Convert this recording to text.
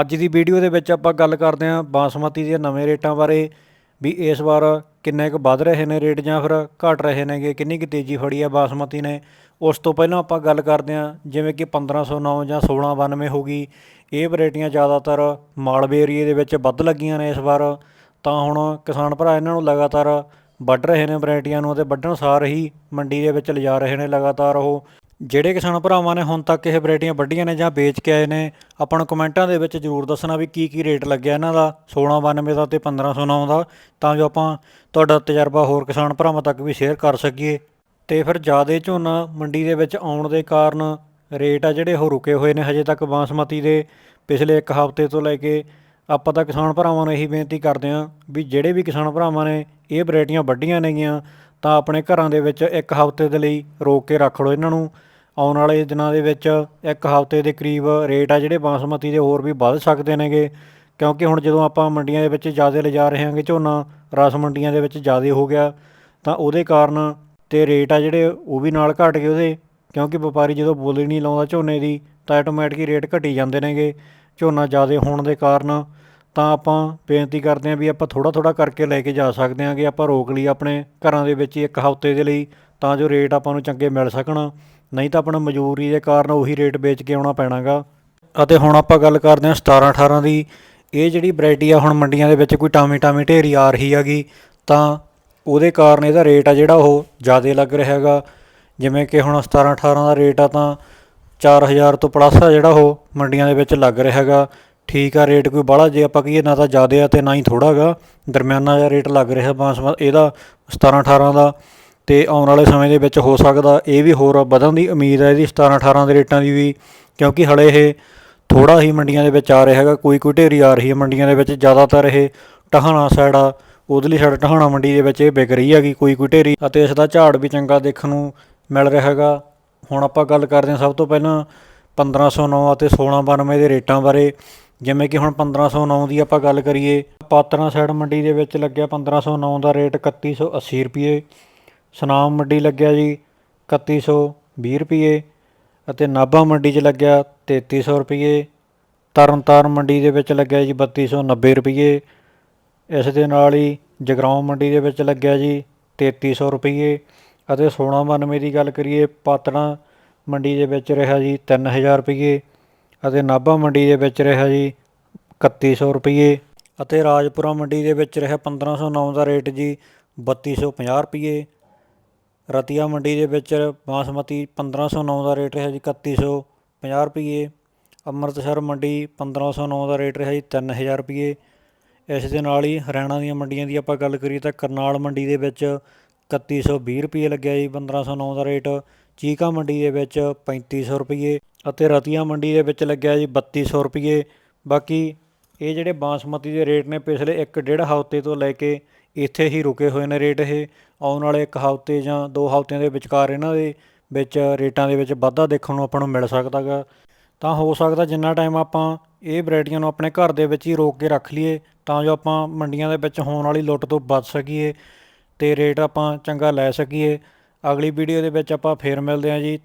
ਅੱਜ ਦੀ ਵੀਡੀਓ ਦੇ ਵਿੱਚ ਆਪਾਂ ਗੱਲ ਕਰਦੇ ਹਾਂ ਬਾਸਮਤੀ ਦੇ ਨਵੇਂ ਰੇਟਾਂ ਬਾਰੇ ਵੀ ਇਸ ਵਾਰ ਕਿੰਨੇ ਕੁ ਵੱਧ ਰਹੇ ਨੇ ਰੇਟ ਜਾਂ ਫਿਰ ਘਟ ਰਹੇ ਨੇਗੇ, ਕਿੰਨੀ ਕੁ ਤੇਜ਼ੀ ਫੜੀ ਆ ਬਾਸਮਤੀ ਨੇ। ਉਸ ਤੋਂ ਪਹਿਲਾਂ ਆਪਾਂ ਗੱਲ ਕਰਦੇ ਹਾਂ ਜਿਵੇਂ ਕਿ 1509 ਜਾਂ 1692 ਹੋ ਗਈ, ਇਹ ਵੈਰਾਈਟੀਆਂ ਜ਼ਿਆਦਾਤਰ ਮਾਲਵੇ ਏਰੀਏ ਦੇ ਵਿੱਚ ਵੱਧ ਲੱਗੀਆਂ ਨੇ ਇਸ ਵਾਰ। ਤਾਂ ਹੁਣ ਕਿਸਾਨ ਭਰਾ ਇਹਨਾਂ ਨੂੰ ਲਗਾਤਾਰ ਵੱਢ ਰਹੇ ਨੇ ਵੈਰਾਈਟੀਆਂ ਨੂੰ ਅਤੇ ਵੱਢਣ ਸਾਰ ਹੀ ਮੰਡੀ ਦੇ ਵਿੱਚ ਲਿਜਾ ਰਹੇ ਨੇ ਲਗਾਤਾਰ ਉਹ। ਜਿਹੜੇ ਕਿਸਾਨ ਭਰਾਵਾਂ ਨੇ ਹੁਣ ਤੱਕ ਇਹ ਵੈਰਾਈਟੀਆਂ ਵੱਢੀਆਂ ਨੇ ਜਾਂ ਵੇਚ ਕੇ ਆਏ ਨੇ, ਆਪਾਂ ਨੂੰ ਕਮੈਂਟਾਂ ਦੇ ਵਿੱਚ ਜ਼ਰੂਰ ਦੱਸਣਾ ਵੀ ਕੀ ਕੀ ਰੇਟ ਲੱਗਿਆ ਇਹਨਾਂ ਦਾ 1692 ਦਾ ਤੇ 1509 ਦਾ, ਤਾਂ ਜੋ ਆਪਾਂ ਤੁਹਾਡਾ ਤਜਰਬਾ ਹੋਰ ਕਿਸਾਨ ਭਰਾਵਾਂ ਤੱਕ ਵੀ ਸ਼ੇਅਰ ਕਰ ਸਕੀਏ। ਤੇ ਫਿਰ ਜ਼ਿਆਦਾ ਝੋਨਾ ਮੰਡੀ ਦੇ ਵਿੱਚ ਆਉਣ ਦੇ ਕਾਰਨ ਰੇਟ ਆ ਜਿਹੜੇ ਉਹ ਰੁਕੇ ਹੋਏ ਨੇ, ਹਜੇ ਤੱਕ ਬਾਸਮਤੀ ਦੇ ਪਿਛਲੇ ਇੱਕ ਹਫ਼ਤੇ ਤੋਂ ਲੈ ਕੇ ਆਪਾਂ ਤਾਂ ਕਿਸਾਨ ਭਰਾਵਾਂ ਨੂੰ ਇਹੀ ਬੇਨਤੀ ਕਰਦੇ ਹਾਂ ਵੀ ਜਿਹੜੇ ਵੀ ਕਿਸਾਨ ਭਰਾਵਾਂ ਨੇ ਇਹ ਵੈਰਾਈਟੀਆਂ ਵੱਢੀਆਂ ਨੇਗੀਆਂ ਤਾਂ ਆਪਣੇ ਘਰਾਂ ਦੇ ਵਿੱਚ ਇੱਕ ਹਫ਼ਤੇ ਦੇ ਲਈ ਰੋਕ ਕੇ ਰੱਖ ਲਓ ਇਹਨਾਂ ਨੂੰ। ਆਉਣ ਵਾਲੇ ਦਿਨਾਂ ਦੇ ਵਿੱਚ ਇੱਕ ਹਫ਼ਤੇ ਦੇ ਕਰੀਬ ਰੇਟ ਆ ਜਿਹੜੇ ਬਾਸਮਤੀ ਦੇ ਹੋਰ ਵੀ ਵੱਧ ਸਕਦੇ ਨੇਗੇ। ਕਿਉਂਕਿ ਹੁਣ ਜਦੋਂ ਆਪਾਂ ਮੰਡੀਆਂ ਦੇ ਵਿੱਚ ਜ਼ਿਆਦਾ ਲਿਜਾ ਰਹੇ ਹਾਂਗੇ, ਝੋਨਾ, ਰਸ ਮੰਡੀਆਂ ਦੇ ਵਿੱਚ ਜ਼ਿਆਦਾ ਹੋ ਗਿਆ, ਤਾਂ ਉਹਦੇ ਕਾਰਨ ਤੇ ਰੇਟ ਆ ਜਿਹੜੇ ਉਹ ਵੀ ਨਾਲ ਘਟ ਗਏ ਉਹਦੇ। ਕਿਉਂਕਿ ਵਪਾਰੀ ਜਦੋਂ ਬੋਲੀ ਨਹੀਂ ਲਾਉਂਦਾ ਝੋਨੇ ਦੀ, ਤਾਂ ਆਟੋਮੈਟਿਕ ਰੇਟ ਘਟੀ ਜਾਂਦੇ ਨੇਗੇ। ਝੋਨਾ ਜ਼ਿਆਦਾ ਹੋਣ ਦੇ ਕਾਰਨ ਤਾਂ ਆਪਾਂ ਬੇਨਤੀ ਕਰਦੇ ਹਾਂ ਵੀ ਆਪਾਂ ਥੋੜਾ ਥੋੜਾ ਕਰਕੇ ਲੈ ਕੇ ਜਾ ਸਕਦੇ ਹਾਂ ਕਿ ਆਪਾਂ ਰੋਕ ਲਈ ਆਪਣੇ ਘਰਾਂ ਦੇ ਵਿੱਚ ਹੀ ਇੱਕ ਹਫ਼ਤੇ ਦੇ ਲਈ ਤਾਂ ਜੋ ਰੇਟ ਆਪਾਂ ਨੂੰ ਚੰਗੇ ਮਿਲ ਸਕਣ। ਨਹੀਂ ਤਾਂ ਆਪਣਾ ਮਜ਼ਦੂਰੀ ਦੇ ਕਾਰਨ ਉਹੀ ਰੇਟ ਵੇਚ ਕੇ ਆਉਣਾ ਪੈਣਾਗਾ। ਅਤੇ ਹੁਣ ਆਪਾਂ ਗੱਲ ਕਰਦੇ ਹਾਂ 17 18 ਦੀ। ਇਹ ਜਿਹੜੀ ਵੈਰਾਈਟੀ ਆ, ਹੁਣ ਮੰਡੀਆਂ ਦੇ ਵਿੱਚ ਕੋਈ ਟਾਮੀ ਟਾਮੀ ਢੇਰੀ ਆ ਰਹੀ ਹੈਗੀ, ਤਾਂ ਉਹਦੇ ਕਾਰਨ ਇਹਦਾ ਰੇਟ ਆ ਜਿਹੜਾ ਉਹ ਜ਼ਿਆਦਾ ਲੱਗ ਰਿਹਾ ਹੈਗਾ। ਜਿਵੇਂ ਕਿ ਹੁਣ 17 18 ਦਾ ਰੇਟ ਆ ਤਾਂ 4000 ਤੋਂ ਪਲੱਸ ਆ ਜਿਹੜਾ ਉਹ ਮੰਡੀਆਂ ਦੇ ਵਿੱਚ ਲੱਗ ਰਿਹਾ ਹੈਗਾ। ਠੀਕ ਆ ਰੇਟ ਕੋਈ ਬਾਹਲਾ, ਜੇ ਆਪਾਂ ਕਹੀਏ ਨਾ ਤਾਂ ਜ਼ਿਆਦਾ ਆ ਤੇ ਨਾ ਹੀ ਥੋੜਾ ਹੈਗਾ ਦਰਮਿਆਨਾ ਜਿਹਾ ਰੇਟ ਲੱਗ ਰਿਹਾ ਬਾਂਸਮਤ ਇਹਦਾ 17 18 ਦਾ। ਤੇ ਆਉਣ ਵਾਲੇ ਸਮੇਂ ਦੇ ਵਿੱਚ ਹੋ ਸਕਦਾ ਇਹ ਵੀ ਹੋਰ ਵਧਣ ਦੀ ਉਮੀਦ ਹੈ ਇਹਦੀ 17 18 ਦੇ ਰੇਟਾਂ ਦੀ ਵੀ। ਕਿਉਂਕਿ ਹਲੇ ਇਹ ਥੋੜਾ ਹੀ ਮੰਡੀਆਂ ਦੇ ਵਿੱਚ ਆ ਰਿਹਾ ਹੈਗਾ। ਕੋਈ ਕੋਈ ਢੇਰੀ ਆ ਰਹੀ ਹੈ ਮੰਡੀਆਂ ਦੇ ਵਿੱਚ, ਜ਼ਿਆਦਾਤਰ ਇਹ ਟਹਾਣਾ ਸਾਈਡ ਆ, ਉਧਰਲੀ ਸਾਈਡ ਟਹਾਣਾ ਮੰਡੀ ਦੇ ਵਿੱਚ ਇਹ ਵਿਕ ਰਹੀ ਹੈਗੀ ਕੋਈ ਕੋਈ ਢੇਰੀ। ਅਤੇ ਇਸ ਦਾ ਝਾੜ ਵੀ ਚੰਗਾ ਦੇਖਣ ਨੂੰ ਮਿਲ ਰਿਹਾ ਹੈਗਾ। ਹੁਣ ਆਪਾਂ ਗੱਲ ਕਰਦੇ ਹਾਂ ਸਭ ਤੋਂ ਪਹਿਲਾਂ 1509 ਅਤੇ 1692 ਦੇ ਰੇਟਾਂ ਬਾਰੇ। ਜਿਵੇਂ ਕਿ ਹੁਣ 1509 ਦੀ ਆਪਾਂ ਗੱਲ ਕਰੀਏ, ਪਾਤਰਾ ਸਾਈਡ ਮੰਡੀ ਦੇ ਵਿੱਚ ਲੱਗਿਆ 1509 ਦਾ ਰੇਟ 3180 ਰੁਪਏ, ਸਨਾਮ ਮੰਡੀ ਲੱਗਿਆ ਜੀ 3120 ਰੁਪਏ ਅਤੇ ਨਾਭਾ ਮੰਡੀ 'ਚ ਲੱਗਿਆ 3300 ਰੁਪਏ, ਤਰਨਤਾਰਨ ਮੰਡੀ ਦੇ ਵਿੱਚ ਲੱਗਿਆ ਜੀ 3290 ਰੁਪਏ, ਇਸ ਦੇ ਨਾਲ ਹੀ ਜਗਰਾਉਂ ਮੰਡੀ ਦੇ ਵਿੱਚ ਲੱਗਿਆ ਜੀ 3300 ਰੁਪਏ ਅਤੇ 1692 ਦੀ ਗੱਲ ਕਰੀਏ ਪਾਤੜਾ ਮੰਡੀ ਦੇ ਵਿੱਚ ਰਿਹਾ ਜੀ 3000 ਰੁਪਏ ਅਤੇ ਨਾਭਾ ਮੰਡੀ ਦੇ ਵਿੱਚ ਰਿਹਾ ਜੀ 3100 ਰੁਪਏ ਅਤੇ ਰਾਜਪੁਰਾ ਮੰਡੀ ਦੇ ਵਿੱਚ ਰਿਹਾ 1509 ਦਾ ਰੇਟ ਜੀ 3250 ਰੁਪਏ ਰਤੀਆ ਮੰਡੀ ਦੇ ਵਿੱਚ ਬਾਸਮਤੀ 1509 ਦਾ ਰੇਟ ਰਿਹਾ ਜੀ 3150 ਰੁਪਏ ਅੰਮ੍ਰਿਤਸਰ ਮੰਡੀ 1509 ਦਾ ਰੇਟ ਰਿਹਾ ਜੀ 3000 ਰੁਪਏ ਇਸ ਦੇ ਨਾਲ ਹੀ ਹਰਿਆਣਾ ਦੀਆਂ ਮੰਡੀਆਂ ਦੀ ਆਪਾਂ ਗੱਲ ਕਰੀਏ ਤਾਂ ਕਰਨਾਲ ਮੰਡੀ ਦੇ ਵਿੱਚ 3120 ਰੁਪਏ ਲੱਗਿਆ ਜੀ 1509 ਦਾ ਰੇਟ। ਚੀਕਾ ਮੰਡੀ ਦੇ ਵਿੱਚ 3500 ਰੁਪਏ ਅਤੇ ਰਤੀਆ ਮੰਡੀ ਦੇ ਵਿੱਚ ਲੱਗਿਆ ਜੀ 3200 ਰੁਪਏ ਬਾਕੀ ਇਹ ਜਿਹੜੇ ਬਾਸਮਤੀ ਦੇ ਰੇਟ ਨੇ ਪਿਛਲੇ 1.5 ਹਫ਼ਤੇ ਤੋਂ ਲੈ ਕੇ ਇੱਥੇ ਹੀ ਰੁਕੇ ਹੋਏ ਨੇ ਰੇਟ ਇਹ। ਆਉਣ ਵਾਲੇ ਇੱਕ ਹਫ਼ਤੇ ਜਾਂ ਦੋ ਹਫ਼ਤਿਆਂ ਦੇ ਵਿਚਕਾਰ ਇਹਨਾਂ ਦੇ ਵਿੱਚ ਰੇਟਾਂ ਦੇ ਵਿੱਚ ਵਾਧਾ ਦੇਖਣ ਨੂੰ ਆਪਾਂ ਨੂੰ ਮਿਲ ਸਕਦਾ ਗਾ। ਤਾਂ ਹੋ ਸਕਦਾ ਜਿੰਨਾ ਟਾਈਮ ਆਪਾਂ ਇਹ ਵੈਰਾਈਟੀਆਂ ਨੂੰ ਆਪਣੇ ਘਰ ਦੇ ਵਿੱਚ ਹੀ ਰੋਕ ਕੇ ਰੱਖ ਲਈਏ, ਤਾਂ ਜੋ ਆਪਾਂ ਮੰਡੀਆਂ ਦੇ ਵਿੱਚ ਹੋਣ ਵਾਲੀ ਲੁੱਟ ਤੋਂ ਬਚ ਸਕੀਏ ਤੇ ਰੇਟ ਆਪਾਂ ਚੰਗਾ ਲੈ ਸਕੀਏ। ਅਗਲੀ ਵੀਡੀਓ ਦੇ ਵਿੱਚ ਆਪਾਂ ਫੇਰ ਮਿਲਦੇ ਹਾਂ ਜੀ।